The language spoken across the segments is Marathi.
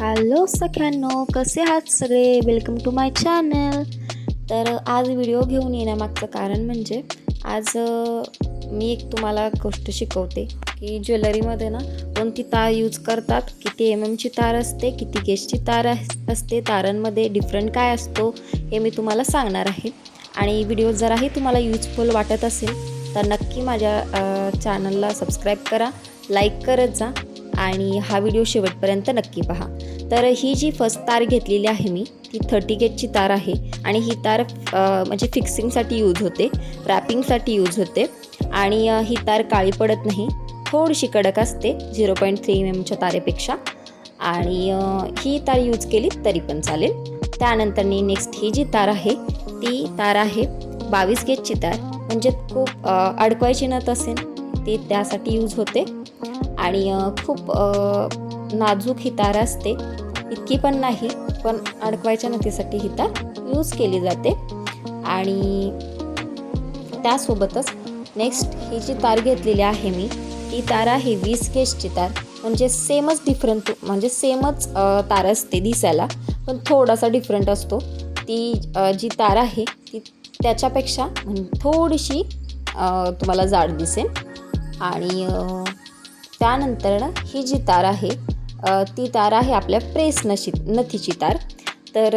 हॅलो सख्यांनो कसे आहात सगळे? वेलकम टू माय चॅनल तर आज व्हिडिओ घेऊन येण्यामागचं कारण म्हणजे आज मी एक तुम्हाला गोष्ट शिकवते की ज्वेलरीमध्ये ना कोणती तार यूज करतात किती एम एमची तार असते किती गेजची तार अस- असते तारांमध्ये डिफरंट काय असतो हे मी तुम्हाला सांगणार आहे. आणि व्हिडिओ जराही तुम्हाला यूजफुल वाटत असेल तर नक्की माझ्या चॅनलला सबस्क्राईब करा लाईक करत जा आणि हा व्हिडिओ शेवटपर्यंत नक्की पहा. तर ही जी फर्स्ट तार घेतलेली आहे मी ती थर्टी गेटची तार आहे आणि ही तार म्हणजे फिक्सिंगसाठी यूज होते रॅपिंगसाठी यूज होते आणि ही तार काळी पडत नाही थोडीशी कडक असते झिरो पॉईंट थ्री एम एमच्या तारेपेक्षा आणि ही तार यूज केली तरी पण चालेल. त्यानंतरनी नेक्स्ट ही जी तार आहे ती तार आहे बावीस गेजची तार म्हणजे खूप अडकवायची नत असेल ती त्यासाठी यूज होते आणि खूप नाजूक ही तार असते. इतकी पण नाही पण अडकवायच्या नथीसाठी ही तार यूज केली जाते. आणि त्यासोबतच नेक्स्ट ही जी तार घेतलेली आहे मी ती तार आहे वीस केसची तार. म्हणजे सेमच डिफरंट म्हणजे सेमच तार असते दिसायला पण थोडासा डिफरंट असतो. ती जी तार आहे ती त्याच्यापेक्षा थोडीशी तुम्हाला जाड दिसेल. आणि त्यानंतर ना ही जी तार आहे ती तार आहे आपल्या प्रेस नशी नथीची तार. तर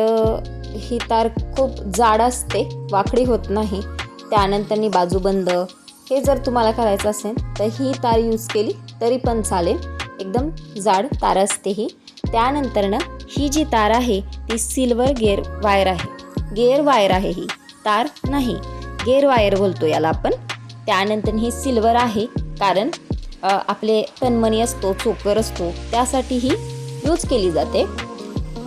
ही तार खूप जाड असते वाकडी होत नाही. त्यानंतरनी बाजूबंद हे जर तुम्हाला करायचं असेल तर ही तार यूज केली तरी पण चालेल. एकदम जाड तार असते ही. त्यानंतरनं ही जी तार आहे ती सिल्वर गेअर वायर आहे. गेअर वायर आहे ही. तार नाही. गेअर वायर बोलतो याला आपण. त्यानंतर ही सिल्वर आहे कारण आपले तनमनी असतो चोकर असतो त्यासाठी ही यूज केली जाते.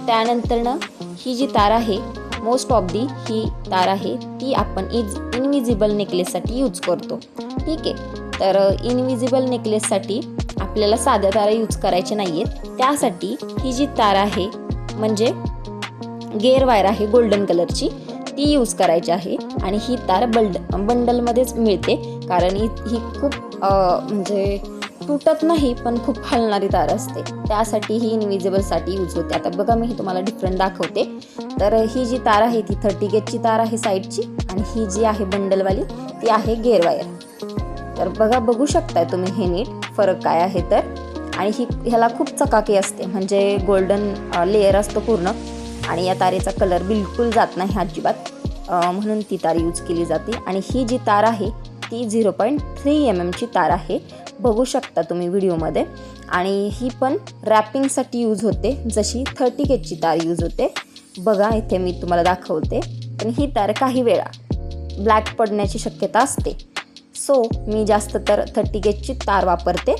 त्यानंतरनं ही जी तार आहे मोस्ट ऑफ दी ही तार आहे ती आपण इज इनविजिबल नेकलेससाठी यूज करतो. ठीक आहे? तर इनविजिबल नेकलेससाठी आपल्याला साध्या तारा यूज करायचे नाही आहेत त्यासाठी ही जी तार आहे म्हणजे गेअर वायर आहे गोल्डन कलरची ती यूज करायची आहे. आणि ही तार बल्ड बंडलमध्येच मिळते. कारण ही ही खूप म्हणजे तुटत नाही पण खूप हलणारी तार असते. त्यासाठी ही इनविजिबलसाठी यूज होते. आता बघा मी तुम्हाला डिफरंट दाखवते. तर ही जी तार आहे ती थर्टी गेटची तार आहे साईडची आणि ही जी आहे बंडलवाली ती आहे गेअरवायर तर बघा बघू शकताय तुम्ही हे नीट फरक काय आहे तर. आणि ही ह्याला खूप चकाकी असते म्हणजे गोल्डन लेअर असतो पूर्ण. आणि या तारेचा कलर बिलकुल जात नाही अजिबात. म्हणून ती तार यूज केली जाते. आणि ही जी तार आहे ती झिरो पॉईंट थ्री एम एमची तार आहे. बघू शकता तुम्ही व्हिडिओमध्ये. आणि ही पण रॅपिंगसाठी यूज होते जशी थर्टी केजची तार यूज होते. बघा इथे मी तुम्हाला दाखवते. पण ही तार काही वेळा ब्लॅक पडण्याची शक्यता असते. सो मी जास्त तर थर्टी केजची तार वापरते.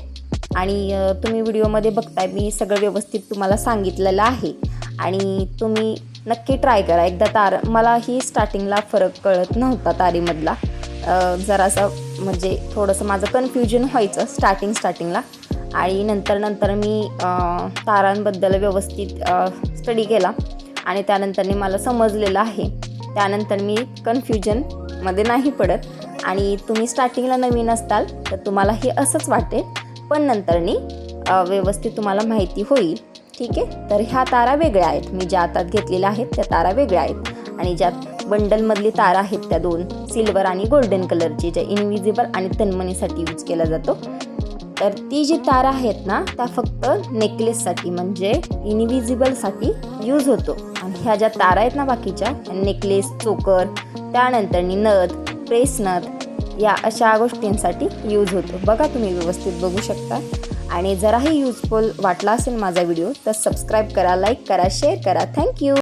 आणि तुम्ही व्हिडिओमध्ये बघताय मी सगळं व्यवस्थित तुम्हाला सांगितलेलं आहे. आणि तुम्ही नक्की ट्राय करा. एकदा तार मला ही स्टार्टिंगला फरक कळत नव्हता तारीमधला. जरासा म्हणजे थोडंसं माझं कन्फ्युजन व्हायचं स्टार्टिंग स्टार्टिंगला आणि नंतर नंतर मी तारांबद्दल व्यवस्थित स्टडी केला. आणि त्यानंतरनी मला समजलेलं आहे. त्यानंतर मी कन्फ्युजनमध्ये नाही पडत. आणि तुम्ही स्टार्टिंगला नवीन असताल तर तुम्हाला हे असंच वाटेल. पण नंतरनी व्यवस्थित तुम्हाला माहिती होईल. ठीक आहे? तर ह्या तारा वेगळ्या आहेत. मी ज्या हातात घेतलेल्या आहेत त्या तारा वेगळ्या आहेत. आणि ज्या बंडलमधली तारा आहेत त्या दोन. सिल्वर आणि गोल्डन कलरची ज्या इनविजिबल आणि तन्मणीसाठी यूज केला जातो. तर ती जी तार आहेत ना त्या फक्त नेकलेससाठी म्हणजे इनविजिबलसाठी यूज होतो. आणि ह्या ज्या तारा आहेत ना बाकीच्या नेकलेस चोकर त्यानंतरनी नथ प्रेस नथ या अशा गोष्टींसाठी यूज होतो. बघा तुम्ही व्यवस्थित बघू शकता. आणि जराही युजफुल वाटला असेल माझा व्हिडिओ तर सबस्क्राईब करा लाईक करा शेअर करा. थँक्यू